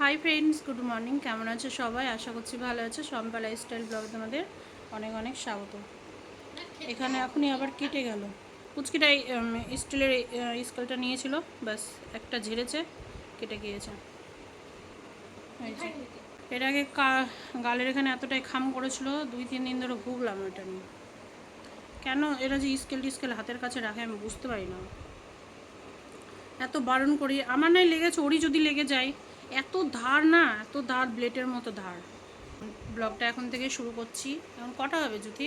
Hi friends good morning কেমন আছো সবাই? আশা করছি ভালো আছো। সম্পা লাইফস্টাইল ব্লগ তোমাদের অনেক অনেক স্বাগত। এখানে এখনই আবার কেটে গেল। পুচকিটা স্টিলের স্কেলটা নিয়েছিল। ব্যাস, একটা ঝেড়েছে, কেটে গিয়েছে। এর আগে গালের এখানে এতটাই খাম করেছিল, দুই তিন দিন ধরে ভুগলাম এটা নিয়ে। কেন এরা যে স্কেল টিস্কেল হাতের কাছে রাখে আমি বুঝতে পারি না। এত বারণ করি। আমার নাই লেগেছে, ওরই যদি লেগে যায় এত ধার না, এত ধার, ব্লেডের মতো ধার। ব্লগটা এখন থেকে শুরু করছি। এখন কটা হবে জ্যোতি?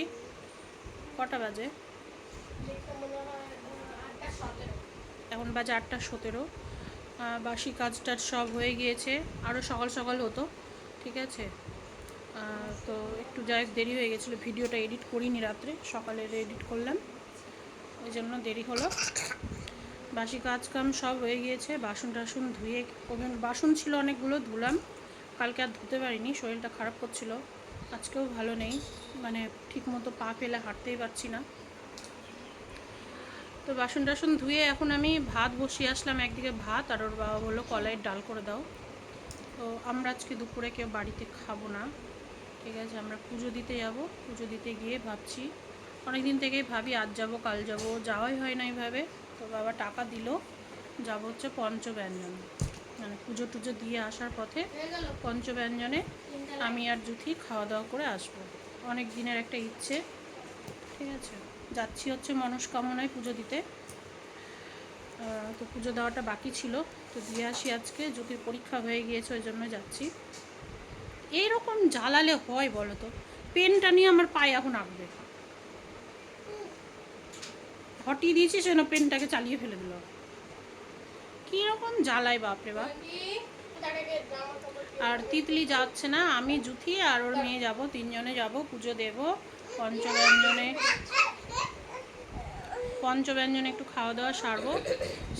কটা বাজে? এখন বাজে আটটা সতেরো। বাসি কাজ টাজ সব হয়ে গিয়েছে। আরও সকাল সকাল হতো, ঠিক আছে? তো একটু যাই দেরি হয়ে গেছিল। ভিডিওটা এডিট করিনি রাত্রে সকালে এডিট করলাম। ওই জন্য দেরি হলো। বাসি কাজ কাম সব হয়ে গিয়েছে, বাসন টাসন ধুয়ে বাসন ছিল অনেকগুলো, ধুলাম। কালকে আর ধুতে পারিনি, শরীরটা খারাপ করছিল। আজকেও ভালো নেই মানে ঠিক মতো পা ফেলে হাঁটতেই পারছি না। তো বাসন টাসন ধুয়ে এখন আমি ভাত বসিয়ে আসলাম একদিকে ভাত, আর ওর বাবা বলল, কলাইয়ের ডাল করে দাও। তো আমরা আজকে দুপুরে কেউ বাড়িতে খাব না। ঠিক আছে, আমরা পুজো দিতে যাব। পুজো দিতে গিয়ে ভাবছি অনেক দিন থেকেই ভাবি, আজ যাব, কাল যাব, যাওয়াই হয় না এইভাবে। তো বাবা টাকা দিল। যাব হচ্ছে পঞ্চব্যঞ্জন। মানে পুজো টুজো দিয়ে আসার পথে পঞ্চব্যঞ্জনে আমি আর জুথি খাওয়া দাওয়া করে আসব। অনেক দিনের একটা ইচ্ছে। ঠিক আছে? যাচ্ছি হচ্ছে মনস্কামনায় পুজো দিতে। তো পুজো দেওয়াটা বাকি ছিল। তো দিয়ে আসি আজকে। জ্যোতির পরীক্ষা হয়ে গিয়েছে, ওই জন্য যাচ্ছি। এইরকম জ্বালালে হয় বলো তো? পেনটা নিয়ে আমার পায়ে এখন আঁকবে। হটিয়ে দিয়েছি সেন পেনটাকে চালিয়ে ফেলে দিল। কীরকম জ্বালায়, বাপরে বাপ। আর তিতলি যাচ্ছে না, আমি জুথি আর ওর মেয়ে যাব, তিনজনে যাব, পুজো দেব, পঞ্চব্যঞ্জনে। পঞ্চব্যঞ্জনে একটু খাওয়া দাওয়া সারবো,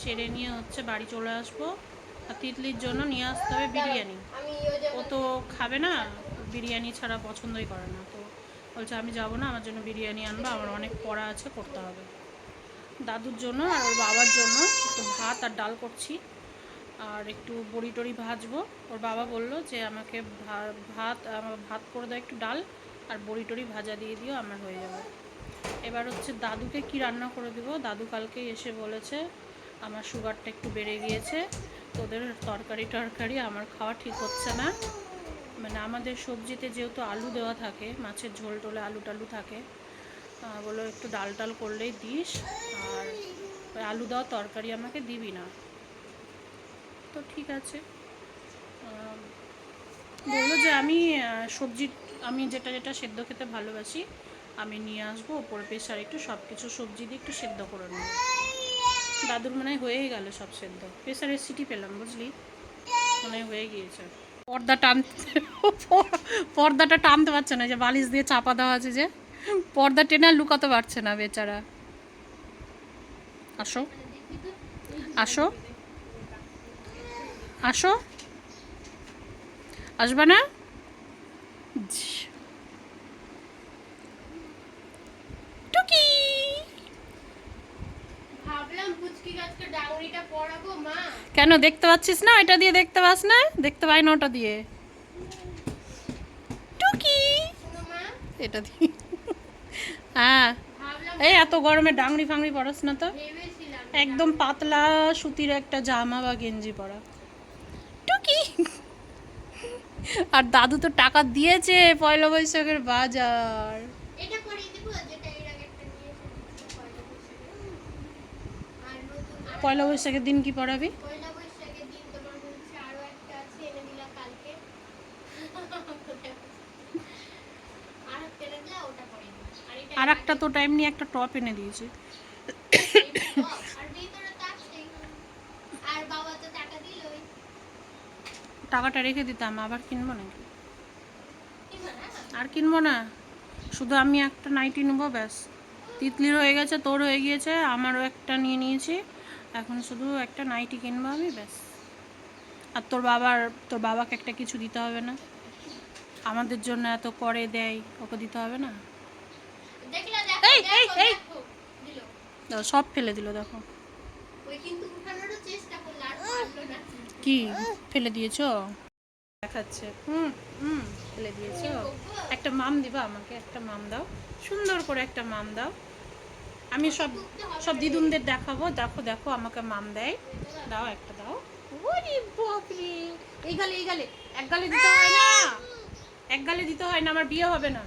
সেরে নিয়ে হচ্ছে বাড়ি চলে আসব। আর তিতলির জন্য নিয়ে আসতে হবে বিরিয়ানি। ও তো খাবে না, বিরিয়ানি ছাড়া পছন্দই করে না। তো বলছে, আমি যাব না, আমার জন্য বিরিয়ানি আনব, আমার অনেক পড়া আছে, করতে হবে। দাদুর জন্য আর ওর বাবার জন্য একটু ভাত আর ডাল করছি। আর একটু বড়ি টড়ি ভাজবো। ওর বাবা বলল যে, আমাকে ভাত ভাত করে দাও একটু ডাল আর বড়ি টড়ি ভাজা দিয়ে দিও, আমার হয়ে যাবে। এবার হচ্ছে দাদুকে কি রান্না করে দেবো? দাদু কালকেই এসে বলেছে, আমার সুগারটা একটু বেড়ে গিয়েছে, তোদের তরকারি টরকারি আমার খাওয়া ঠিক হচ্ছে না। মানে আমাদের সবজিতে যেহেতু আলু দেওয়া থাকে, মাছের ঝোল টোলে আলু টালু থাকে বলল একটু ডাল টাল করলেই দিস, আর ওই আলু দেওয়া তরকারি আমাকে দিবি না। তো ঠিক আছে। বলল যে আমি সবজি, আমি যেটা যেটা সেদ্ধ খেতে ভালোবাসি, আমি নিয়ে আসব, ওপর প্রেশার একটু সব কিছু সবজি দিয়ে একটু সেদ্ধ করে নেব। দাদুর মনে হয় হয়েই গেল সব সেদ্ধ। প্রেশারের সিটি পেলাম, বুঝলি? মনে হয় হয়ে গিয়েছে। পর্দা টানতে, পর্দাটা টানতে পারছে না যে বালিশ দিয়ে চাপা দেওয়া আছে যে। পর্দা টেনে আর লুকাতে পারছে না বেচারা। আসো। আসো। আসো। আসবে না? টুকি। কেন দেখতে পাচ্ছিস না? এটা দিয়ে দেখতে পাস না? দেখতে পাই না ওটা দিয়ে। টুকি। এটা দিয়ে। হ্যাঁ। এই এত গরমে ডাংরি ফাংরি পড়াস না তো? একদম পাতলা সুতির একটা জামা বা গেঞ্জি পরা। টুকি। আর দাদু তো টাকা দিয়েছে পয়লা বৈশাখের বাজার। পয়লা বৈশাখের। দিন কি পড়াবি পয়লা বৈশাখের দিন তোমার হচ্ছে আরও একটা আছে এনে দিলাম কালকে আর একটা এনে দিলা ওটা পরিয়ে দিব আর এটা আর একটা তো টাইম নিয়ে একটা টপ এনে দিয়েছে। টাকাটা রেখে দিতাম, আবার কিনবো নাকি? আর কিনবো না। শুধু আমি একটা নাইটি নেব, ব্যাস। তিতলির হয়ে গেছে, তোর হয়ে গিয়েছে, আমারও একটা নিয়ে নিয়েছি। এখন শুধু একটা নাইটি কিনবো আমি, ব্যাস। আর তোর বাবার, তোর বাবাকে একটা কিছু দিতে হবে না। আমাদের জন্য এত করে দেয়, ওকে দিতে হবে না? এই, এই, এই। দাও, সব ফেলে দিল দেখো। না। কি ফেলে দিয়েছ? দেখাচ্ছে। হুম হুম ফেলে দিয়েছ। একটা মাম দিবা আমাকে একটা মাম দাও। সুন্দর করে একটা মাম দাও। আমি সব সব দিদুনদের দেখাবো। দেখো দেখো আমাকে মাম দেয়। দাও। একটা দাও। ওরে বাপরে! এই গালে এই গালে। এক গালে দিতে হয় না। এক গালে দিতে হয় না আমার বিয়ে হবে না।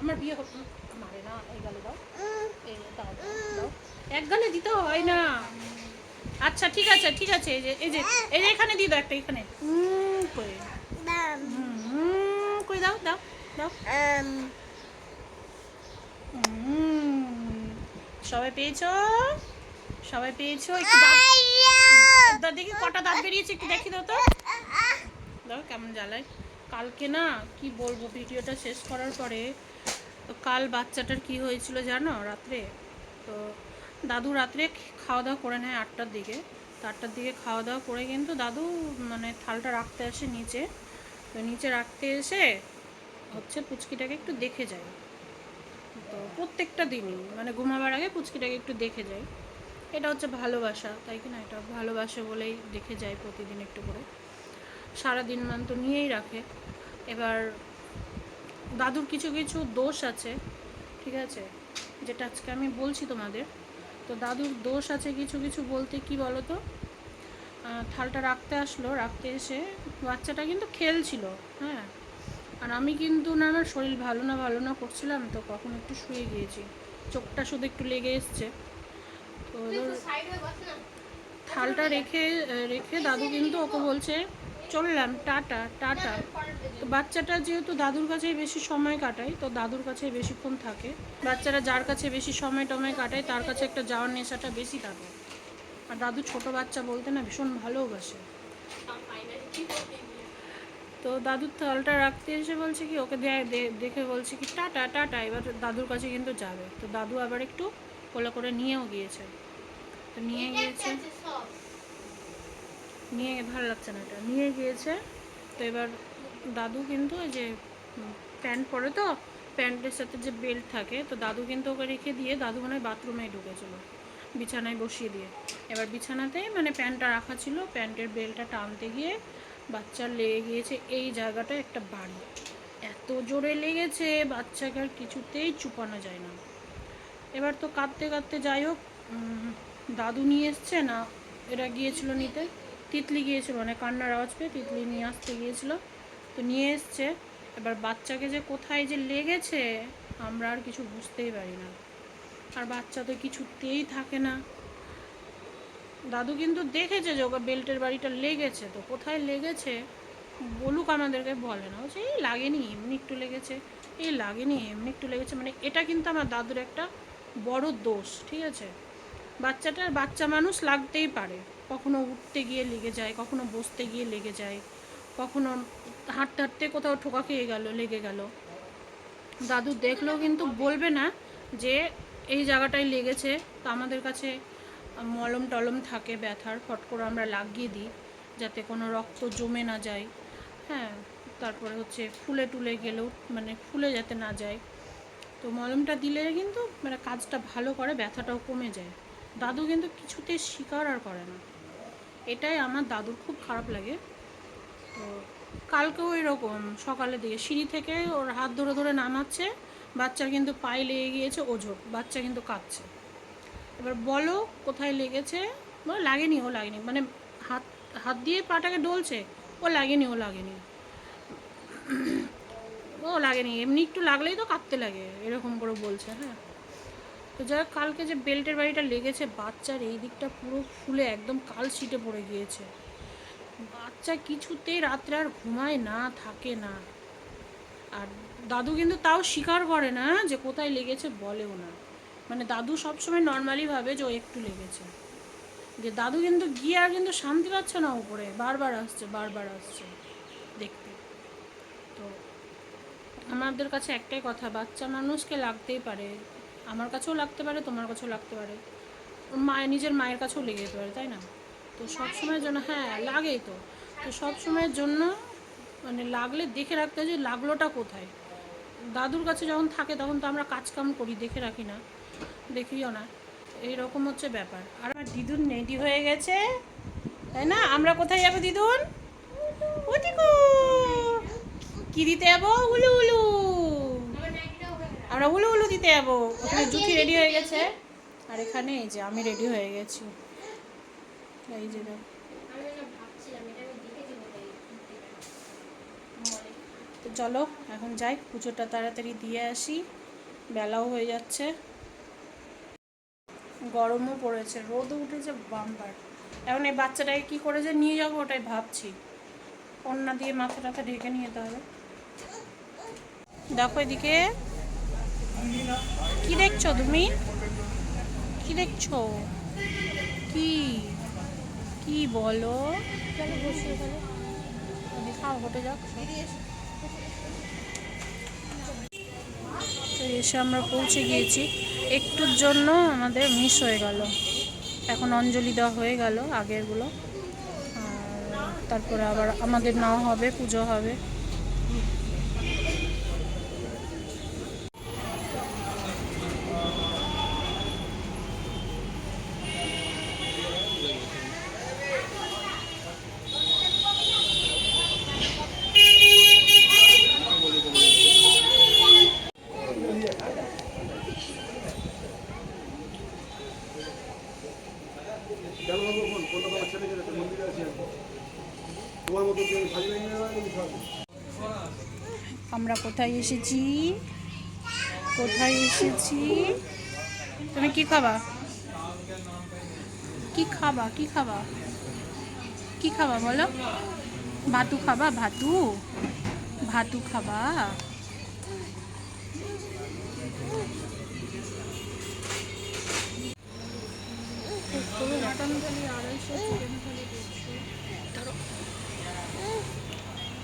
আমার বিয়ে হবে মারে না এই গালে দাও। এই দাও দাও, দাও। এক গালে দিতে হয় না। আচ্ছা ঠিক আছে ঠিক আছে এই যে এই যে এই যে এখানে দিয়ে দাও একটা এখানে। করে করে দাও দাও দাও। সবাই পেয়েছ? সবাই পেয়েছ? একটু দাও। দেখি কটা দাঁত বেরিয়েছে একটু দেখি দাও তো। দাও কেমন জ্বালায়। কালকে না কি বলব ভিডিওটা শেষ করার পরে তো কাল বাচ্চাটার কি হয়েছিল জানো রাত্রে? তো দাদু রাত্রে খাওয়া দাওয়া করে নেয় আটটার দিকে। তো আটটার দিকে খাওয়া দাওয়া করে কিন্তু দাদু মানে থালটা রাখতে আসে নিচে। তো নিচে রাখতে এসে হচ্ছে পুচকিটাকে একটু দেখে যায়। তো প্রত্যেকটা দিনই মানে ঘুমাবার আগে পুচকিটাকে একটু দেখে যায়। এটা হচ্ছে ভালোবাসা, তাই কি না? এটা ভালোবাসা বলেই দেখে যায় প্রতিদিন একটু করে। সারাদিন মান তো নিয়েই রাখে। এবার দাদুর কিছু কিছু দোষ আছে ঠিক আছে? যেটা আজকে আমি বলছি তোমাদের। তো দাদুর দোষ আছে কিছু কিছু বলতে কি বলো তো থালটা রাখতে আসলো রাখতে এসে বাচ্চাটা কিন্তু খেলছিল হ্যাঁ? আর আমি কিন্তু না আমার শরীর ভালো না ভালো না করছিলাম তো কখন একটু শুয়ে গিয়েছি। চোখটা শুধু একটু লেগে এসছে। তো থালটা রেখে রেখে দাদু কিন্তু ওকে বলছে চললাম, টাটা টাটা। তো বাচ্চাটা যেহেতু দাদুর কাছেই বেশি সময় কাটায়, তো দাদুর কাছে বেশিক্ষণ থাকে। বাচ্চারা যার কাছে বেশি সময় টময় কাটায়, তার কাছে একটা যাওয়ার নেশাটা বেশি থাকে। আর দাদু ছোট বাচ্চা বলতে না ভীষণ ভালোবাসে। তো দাদুর থালটা রাখতে এসে বলছে কি, ওকে দে- দে- দেখে বলছে কি, টাটা টাটা। এবার দাদুর কাছে কিন্তু যাবে। তো দাদু আবার একটু কোলে করে নিয়েও গিয়েছে। তো নিয়ে গিয়েছে। নিয়ে ভালো লাগছে না এটা। নিয়ে গিয়েছে, তো এবার দাদু কিন্তু ওই যে প্যান্ট পরে তো প্যান্টের সাথে যে বেল্ট থাকে, তো দাদু কিন্তু ওকে রেখে দিয়ে দাদু মনে বাথরুমে ঢুকেছিল, বিছানায় বসিয়ে দিয়ে। এবার বিছানাতেই মানে প্যান্টটা রাখা ছিল প্যান্টের বেল্টটা টানতে গিয়ে বাচ্চার লেগে গিয়েছে এই জায়গাটা একটা বাড়ি। এত জোরে লেগেছে, বাচ্চাকে আর কিছুতেই চুপানো যায় না। এবার তো কাঁদতে কাঁদতে যাই হোক দাদু নিয়ে এসছে না, এরা গিয়েছিল নিতে। তিতলি গিয়েছিল মানে কান্নার আওয়াজ পেয়ে তিতলি নিয়ে আসতে গিয়েছিল। তো নিয়ে এসছে। এবার বাচ্চাকে যে কোথায় যে লেগেছে, আমরা আর কিছু বুঝতেই পারি না। আর বাচ্চা তো কিছুতেই থাকে না। দাদু কিন্তু দেখেছে যে ওকে বেল্টের বাড়িটা লেগেছে। তো কোথায় লেগেছে, বলুক আমাদেরকে, বলে না। বলছে, এই লাগেনি, এমনি একটু লেগেছে। এই লাগেনি, এমনি একটু লেগেছে। মানে এটা কিন্তু আমার দাদুর একটা বড় দোষ, ঠিক আছে? বাচ্চাটার বাচ্চা মানুষ লাগতেই পারে। কখনো উঠতে গিয়ে লেগে যায়, কখনো বসতে গিয়ে লেগে যায়, কখনো হাঁটতে হাঁটতে কোথাও ঠোকা খেয়ে গেল, লেগে গেল। দাদু দেখলেও কিন্তু বলবে না যে এই জায়গাটায় লেগেছে, তো আমাদের কাছে মলম টলম থাকে ব্যথার, ফট করে আমরা লাগিয়ে দিই যাতে কোনো রক্ত জমে না যায়। হ্যাঁ তারপরে হচ্ছে ফুলে টুলে গেলেও মানে ফুলে যাতে না যায়। তো মলমটা দিলে কিন্তু মানে কাজটা ভালো করে, ব্যথাটাও কমে যায়। দাদু কিন্তু কিছুতে স্বীকার আর করে না। এটাই আমার দাদুর খুব খারাপ লাগে। তো কালকেও এরকম, সকালের দিকে সিঁড়ি থেকে ওর হাত ধরে ধরে নামাচ্ছে, বাচ্চার কিন্তু পায়ে লেগে গিয়েছে ওঝোর, বাচ্চা কিন্তু কাঁদছে। এবার বলো কোথায় লেগেছে? বলে লাগেনি, ও লাগেনি। মানে হাত হাত দিয়ে পাটাকে ডলছে, ও লাগেনি ও লাগেনি। ও লাগেনি, এমনি একটু লাগলেই তো কাঁদতে লাগে, এরকম করে বলছে হ্যাঁ। তো যাই কালকে যে বেল্টের বাড়িটা লেগেছে, বাচ্চার এই দিকটা পুরো ফুলে একদম কাল ছিটে পড়ে গিয়েছে। বাচ্চা কিছুতেই রাত্রে আর ঘুমায় না, থাকে না। আর দাদু কিন্তু তাও স্বীকার করে না যে কোথায় লেগেছে বলেও না। মানে দাদু সবসময় নর্মালি ভাবে যে ও একটু লেগেছে। যে দাদু কিন্তু গিয়ে আর কিন্তু শান্তি পাচ্ছে না উপরে, বারবার আসছে বারবার আসছে দেখতে। তো আমাদের কাছে একটাই কথা, বাচ্চা মানুষকে লাগতেই পারে। আমার কাছেও লাগতে পারে তোমার কাছেও লাগতে পারে। মায়ের নিজের মায়ের কাছেও লেগে যেতে পারে তাই না? তো সব সময়ের জন্য হ্যাঁ লাগেই তো। তো সব সময়ের জন্য মানে লাগলে দেখে রাখতে হয় যে লাগলোটা কোথায়। দাদুর কাছে যখন থাকে তখন তো আমরা কাজ কাম করি দেখে রাখি না। দেখিও না। এইরকম হচ্ছে ব্যাপার। আর আমার দিদুন রেডি হয়ে গেছে। তাই না? আমরা কোথায় যাব দিদুন? কি দিতে যাব? উলু উলু আমার নাইটিটাও হয়ে গেল আমরা উলু উলু দিতে যাব। ওখানে জুটি রেডি হয়ে গেছে। আর এখানে এই যে আমি রেডি হয়ে গেছি। এই যে তো চলো এখন যাই পুজোটা তাড়াতাড়ি দিয়ে আসি। বেলাও হয়ে যাচ্ছে। গরমও পড়েছে রোদও উঠেছে বাম্পার। এখন এই বাচ্চাটাকে কী করে যে নিয়ে যাব ওটাই ভাবছি। অন্যা দিয়ে মাথা টাথা ঢেকে নিয়ে যেতে হবে। দেখো এদিকে। দেখছ তুমি? কি দেখছ? কি? কি বলো? হোটে যাক তো এসে আমরা পৌঁছে গিয়েছি। একটুর জন্য আমাদের মিস হয়ে গেল। এখন অঞ্জলি দেওয়া হয়ে গেল আগেরগুলো। তারপরে আবার আমাদের নাও হবে পুজো হবে কেন বাবু ফোন ফোনটা তোমার ছেলে গেলে মন্দিরে আছি আমি তোমার মতো যে সাজি ভেঙে নেওয়া আমি সব আমরা কোথায় এসেছি? কোথায় এসেছি? তুমি কি খাবা? কি খাবা? কি খাবা? কি খাবা বলো? ভাতু খাবা? ভাতু? ভাতু খাবা?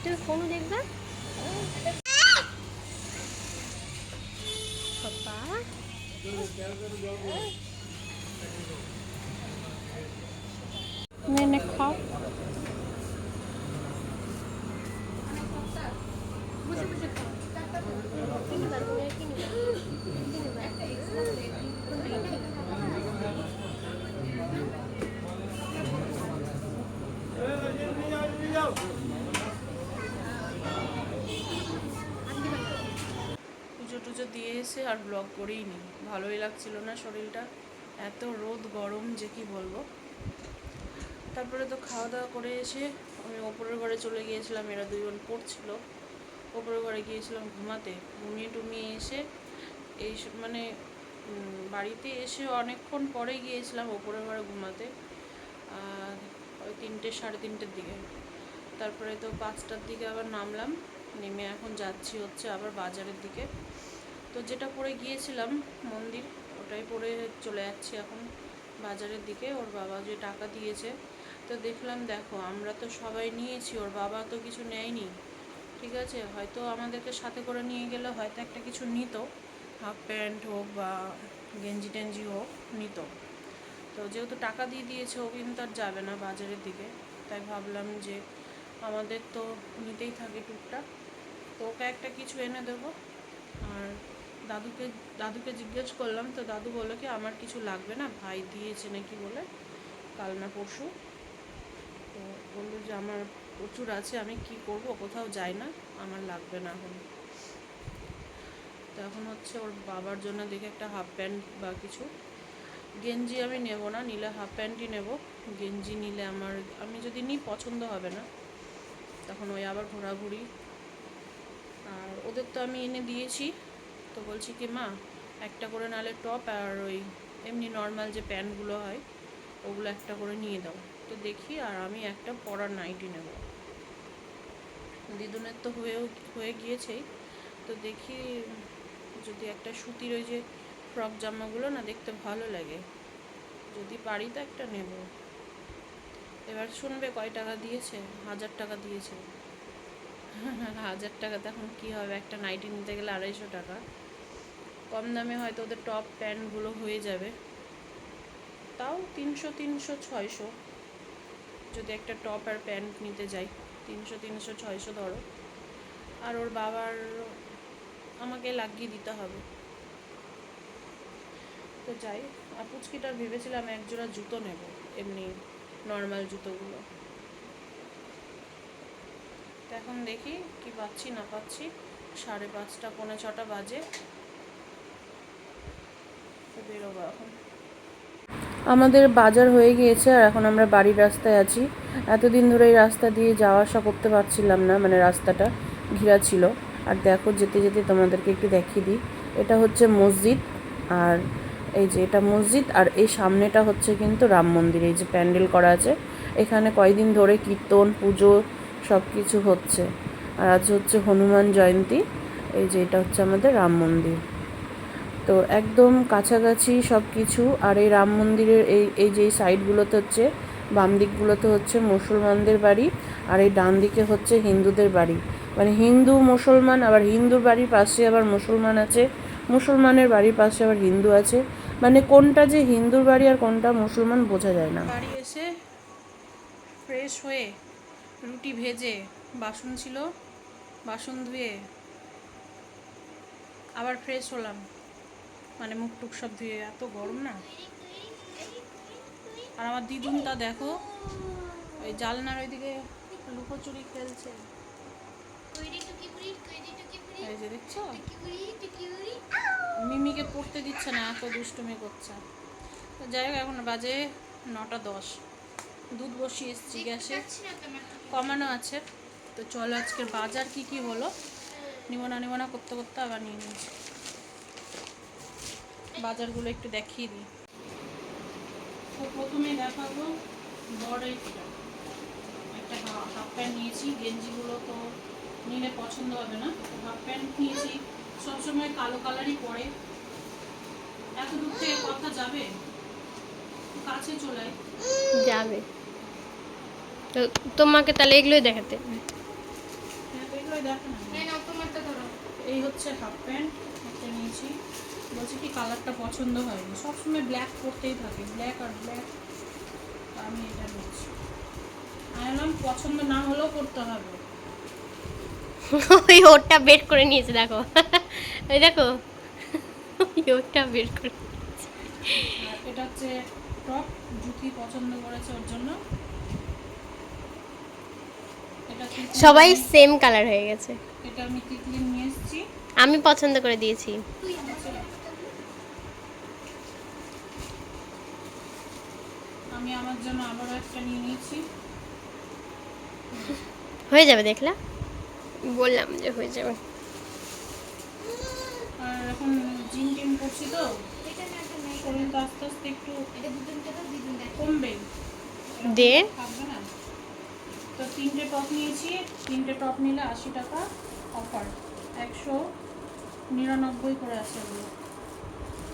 তুমি ফোনও দেখবে? নে খাও পুজো টুজো দিয়ে এসে আর ব্লগ করেই নি। ভালোই লাগছিল না শরীরটা। এত রোদ, গরম, যে কি বলব। তারপরে তো খাওয়া দাওয়া করে এসে আমি ওপরের ঘরে চলে গিয়েছিলাম, এরা দুজন পড়ছিল। ওপরের ঘরে গিয়েছিলাম ঘুমাতে। ঘুমিয়ে টুমিয়ে এসে এই মানে বাড়িতে এসে অনেকক্ষণ পরে গিয়েছিলাম ওপরের ঘরে ঘুমাতে। আর ওই তিনটে, সাড়ে তিনটের দিকে। তারপরে তো পাঁচটার দিকে আবার নামলাম। নেমে এখন যাচ্ছি হচ্ছে আবার বাজারের দিকে। তো যেটা পরে গিয়েছিলাম মন্দির, ওটাই পরে চলে যাচ্ছি এখন বাজারের দিকে। ওর বাবা যে টাকা দিয়েছে, তো দেখলাম দেখো, আমরা তো সবাই নিয়েছি, ওর বাবা তো কিছু নেয়নি, ঠিক আছে? হয়তো আমাদেরকে সাথে করে নিয়ে গেলে হয়তো একটা কিছু নিত, হাফ প্যান্ট হোক বা গেঞ্জি টেঞ্জি হোক, নিত। তো যেহেতু টাকা দিয়ে দিয়েছে, ও কিন্তু আর যাবে না বাজারের দিকে। তাই ভাবলাম যে আমাদের তো নিতেই থাকে টুকটাক। তো ওকে একটা কিছু এনে দেবো, আর দাদুকে দাদুকে জিজ্ঞেস করলাম, তো দাদু বলল কি, আমার কিছু লাগবে না, ভাই দিয়েছে নাকি বলে, কাল না পরশু। তো বলল যে, আমার প্রচুর আছে, আমি কি করব, কোথাও যাই না, আমার লাগবে না এখন। তো এখন হচ্ছে ওর বাবার জন্য দেখে একটা হাফ প্যান্ট বা কিছু। গেঞ্জি আমি নেব না, নিলে হাফ প্যান্টই নেব। গেঞ্জি নিলে আমার, আমি যদি নিই, পছন্দ হবে না। তখন ওই আবার ঘোরাঘুরি। আর ওদের তো আমি এনে দিয়েছি। তো বলছি কি, মা, একটা করে নালে টপ আর ওই এমনি নর্মাল যে প্যান্টগুলো হয়, ওগুলো একটা করে নিয়ে দাও। তো দেখি আর আমি একটা পরার নাইটি নেব। দিদুনের তো হয়েও, হয়ে গিয়েছেই। তো দেখি যদি একটা সুতির ওই যে ফ্রক জামাগুলো না দেখতে ভালো লাগে, যদি পারি তো একটা নেব। এবার শুনবে কয় টাকা দিয়েছে? হাজার টাকা দিয়েছে। হাজার টাকাতে এখন কী হবে? একটা নাইটি নিতে গেলে আড়াইশো টাকা। কম দামে হয়তো ওদের টপ প্যান্টগুলো হয়ে যাবে। তাও তিনশো তিনশো, ছয়শো। যদি একটা টপ আর প্যান্ট নিতে যাই, তিনশো তিনশো, ছয়শো ধরো। আর ওর বাবার আমাকে লাগিয়ে দিতে হবে। তো যাই আর পুচকিটার ভেবেছিলাম একজোড়া জুতো নেব, এমনি নর্মাল জুতোগুলো। তা এখন দেখি কি পাচ্ছি, না পাচ্ছি। সাড়ে পাঁচটা, পৌনে ছটা বাজে। বেরোবো এখন। আমাদের বাজার হয়ে গিয়েছে আর এখন আমরা বাড়ির রাস্তায় আছি। এতদিন ধরে এই রাস্তা দিয়ে যাওয়া আসা করতে পারছিলাম না মানে রাস্তাটা ঘেরা ছিল। আর দেখো, যেতে যেতে তোমাদেরকে একটু দেখিয়ে দিই। এটা হচ্ছে মসজিদ আর এই যে এটা মসজিদ আর এই সামনেটা হচ্ছে কিন্তু রাম মন্দির, এই যে প্যান্ডেল করা আছে। এখানে কয়দিন ধরে কীর্তন, পুজো সব কিছু হচ্ছে। আর আজ হচ্ছে হনুমান জয়ন্তী, এই যে এটা হচ্ছে আমাদের রাম মন্দির। তো একদম কাছাকাছি সব কিছু আর এই রাম মন্দিরের এই এই যে সাইডগুলোতে হচ্ছে, বাম দিকগুলোতে হচ্ছে মুসলমানদের বাড়ি, আর এই ডান দিকে হচ্ছে হিন্দুদের বাড়ি। মানে হিন্দু মুসলমান, আবার হিন্দুর বাড়ির পাশে আবার মুসলমান আছে, মুসলমানের বাড়ির পাশে আবার হিন্দু আছে। মানে কোনটা যে হিন্দুর বাড়ি আর কোনটা মুসলমান বোঝা যায় না। বাড়ি এসে ফ্রেশ হয়ে রুটি ভেজে, বাসন ছিল, বাসন ধুয়ে আবার ফ্রেশ হলাম। মানে মুখ টুক সব ধুয়ে এত গরম না? আর আমার দিদুনটা দেখো ওই জালনার ওইদিকে লুকোচুরি খেলছে। এই যে দেখছ? মিমিকে পড়তে দিচ্ছে না এত দুষ্টুমি করছে। তো যাই হোক এখন বাজে নটা দশ। দুধ বসিয়ে এসছি গ্যাসে। কমানো আছে। তো চলো আজকের বাজার কি কি হলো? নিমনা নিমনা করতে করতে আবার নিয়ে নিয়েছি। বাজারগুলো একটু দেখিয়ে দিই। তো প্রথমে দেখাবো বড় একটা একটা হাফ প্যান্ট নিয়েছি গেঞ্জিগুলো তো নিলে পছন্দ হবে না। হাফ প্যান্ট নিয়েছি সবসময় কালো কালারই পরে। এত দূর থেকে কথা যাবে? কাছে চলে। যাবে। তো তোমাকে তাহলে এগুলোই দেখাতে। হ্যাঁ, এগুলোই এই হচ্ছে হাফ প্যান্ট একটা নিয়েছি। বলছি কি কালারটা পছন্দ হয়নি। সবসময় ব্ল্যাক পরতেই থাকে ব্ল্যাক আর ব্ল্যাক আমি এটা আমি বললাম পছন্দ না হলেও করতে হবে। ওই ওরটা বের করে নিয়েছে দেখো। ওই দেখো। ওই ওরটা বের করে এটা হচ্ছে টপ জুতি পছন্দ করেছে ওর জন্য। এটা সবাই সেম কালার হয়ে গেছে। এটা আমি তিতলি নিয়ে এসেছি? আমি পছন্দ করে দিয়েছি। আমি আমার জন্য আবারও একটা নিয়ে নিয়েছি। হয়ে যাবে দেখলা। বললাম যে হয়ে যাবে। আর এখন জিম টিম করছি তো। শরীর তো আস্তে আস্তে একটু কমবে। দে। থাকবে না। তো তিনটে টপ নিয়েছি তিনটে টপ নিলে আশি টাকা অফার। একশো নিরানব্বই করে আছে ওগুলো।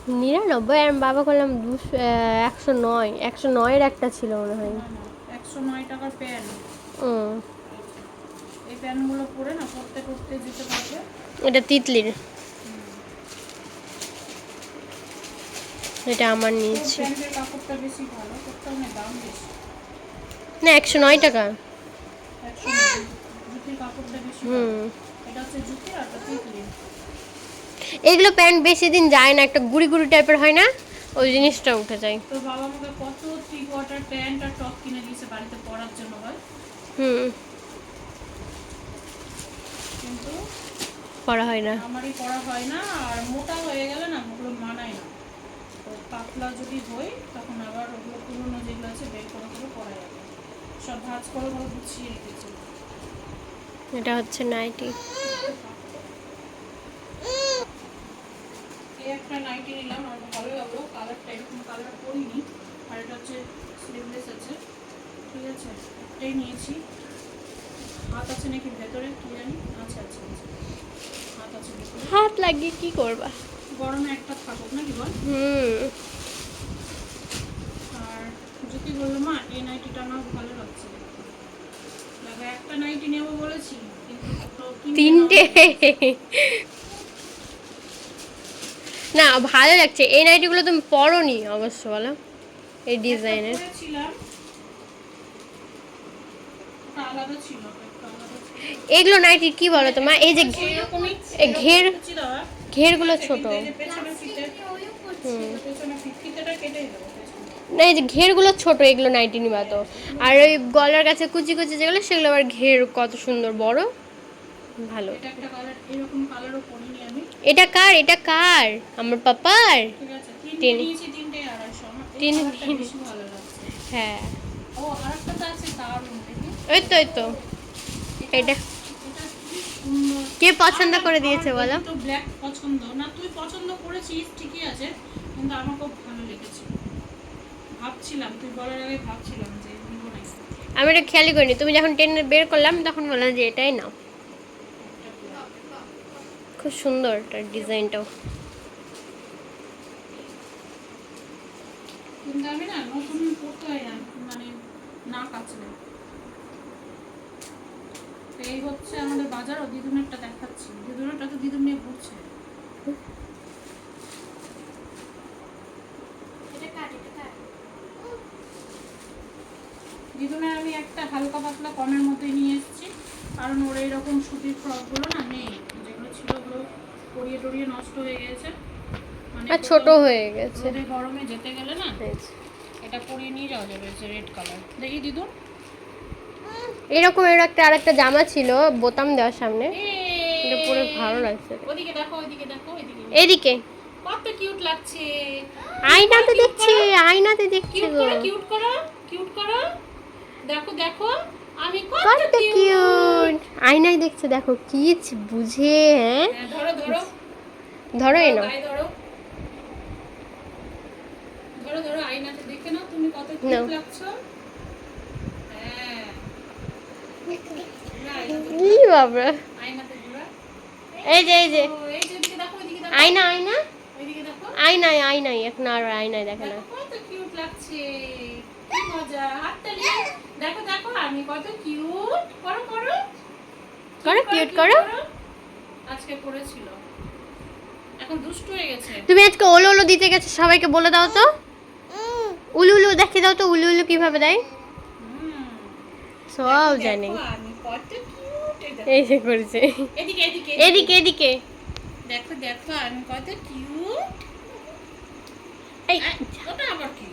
নিরানব্বই আর বাবা করলাম দুশো একশো নয়। একশো নয়ের একটা ছিল মনে হয়। একশো নয় টাকার প্যান্ট। এই প্যান্টগুলো পরে না পরতে যেতে পারবে। এটা তিতলির। এটা আমার নিয়েছি। না একশো নয় টাকা। হুম। এটা হচ্ছে জুতি আর তিতলি এগুলো প্যান্ট বেশি দিন যায় না একটা গুড়ি গুড়ি টাইপের হয় না? ওই জিনিসটা উঠে যায়। তো বাবা আমাকে কত থ্রি কোয়ার্টার প্যান্ট আর টপ কিনে দিয়েছে বাড়িতে পরার জন্য হয় হুম। কিন্তু পরা হয় না। আমারই পরা হয় না আর মোটা হয়ে গেলে না ওগুলো মানায় না। তো পাতলা যদি হই তখন আবার ওগুলো পুরনো যেগুলো আছে বের করে করে পরা যাবে। সব ভাজ করে করে গুছিয়ে রেখেছি। এটা হচ্ছে নাইটি। এই একটা নাইটি নিলাম আর ভালো লাগল। কালারটা এরকম কালার করিনি আর এটা হচ্ছে স্লিভলেস আছে। ঠিক আছে একটাই নিয়েছি। হাত আছে নাকি ভেতরে কি জানি? আচ্ছা আচ্ছা আচ্ছা। হাত আছে ভেতরে। হাত লাগিয়ে কি করবা? গরমে একটা থাকুক নাকি বল? হুম। আর যদি বলল মা এই নাইটিটা আমার ভালো লাগছে। একটা নাইটি নেব বলেছি কিন্তু তিনটে। না ভালো লাগছে। এই নাইটিগুলো তুমি পরনি অবশ্য বলো। এই ডিজাইনের। এগুলো নাইটি কি বলো তোমার? এই যে ঘের ঘেরগুলো ছোট। না এই যে ঘেরগুলো ছোট এগুলো নাইটি নিবা তো। আর ওই গলার কাছে কুচি কুচি যেগুলো সেগুলো আবার ঘের কত সুন্দর বড়। ভালো। একটা কালার এরকম কালারও পরিনি আমি। এটা কার? এটা কার? আমার পাপার? তিন। হ্যাঁ। ওই তো ওই তো। এটা কি পছন্দ করে দিয়েছে বলো? তো ব্ল্যাক পছন্দ। না তুই পছন্দ করেছিস ঠিকই আছে কিন্তু আমার খুব ভালো লেগেছে। ভাবছিলাম তুই বলার আগে ভাবছিলাম যে আমি এটা খেয়ালই করিনি। তুমি যখন টেনে বের করলাম তখন বললাম যে এটাই নাও। খুব সুন্দর তার ডিজাইনটাও। হয় মানে এই হচ্ছে আমাদের বাজার ও দিদুনেরটা দেখাচ্ছি। দিদুনেরটা তো দিদুন নিয়ে ঘুরছে। এটা কার এটা কার? দিদুনের আমি একটা হালকা পাতলা কমের মধ্যে নিয়ে এসেছি কারণ ওর এইরকম সুতির ফ্রকগুলো না নেই। ছিল ওগুলো পরিয়ে টরিয়ে নষ্ট হয়ে গেছে। মানে আর ছোট হয়ে গেছে। রোদে গরমে যেতে গেলে না এটা পরিয়ে নিয়ে যাওয়া যাবে রেড কালার দেখি দিদুন। এরকম এর একটা আরেকটা জামা ছিল বোতাম দেওয়ার সামনে। এটা পরে ভালো লাগছে। ওদিকে দেখো ওদিকে দেখো ওদিকে এদিকে। কত কিউট লাগছে। আয়নাতে দেখছি আয়নাতে দেখছি কিউট করো কিউট করো? কিউট করো? দেখো দেখো। আমি কত কিউট আয়নায় দেখছে দেখো কি বুঝে হ্যাঁ? ধরো ধরো। ধরো ধরো ধরো। ধরো আয়নাতে দেখে নাও তুমি কত কিউট লাগছো। হ্যাঁ। কি বাবা। এই যে এই যে। আয়না আয়না? আয়নায় আয়নায় এখন আর আয়নায় দেখে না। লাগছে। কি মজা হাততালি দেখো দেখো আমি কত কিউট করো করো। করো কিউট করো। আজকে করেছিল এখন দুষ্ট হয়ে গেছে। তুমি আজকে ওলো ওলো দিতে গেছো সবাইকে বলে দাও তো। উলু উলু দেখে দাও তো উলু উলু কীভাবে দেয়। সব জানি। এই যে করেছে। এদিকে এদিকে এদিকে। এদিকে দেখো দেখো আমি কত কিউট এই ওটা আবার কি?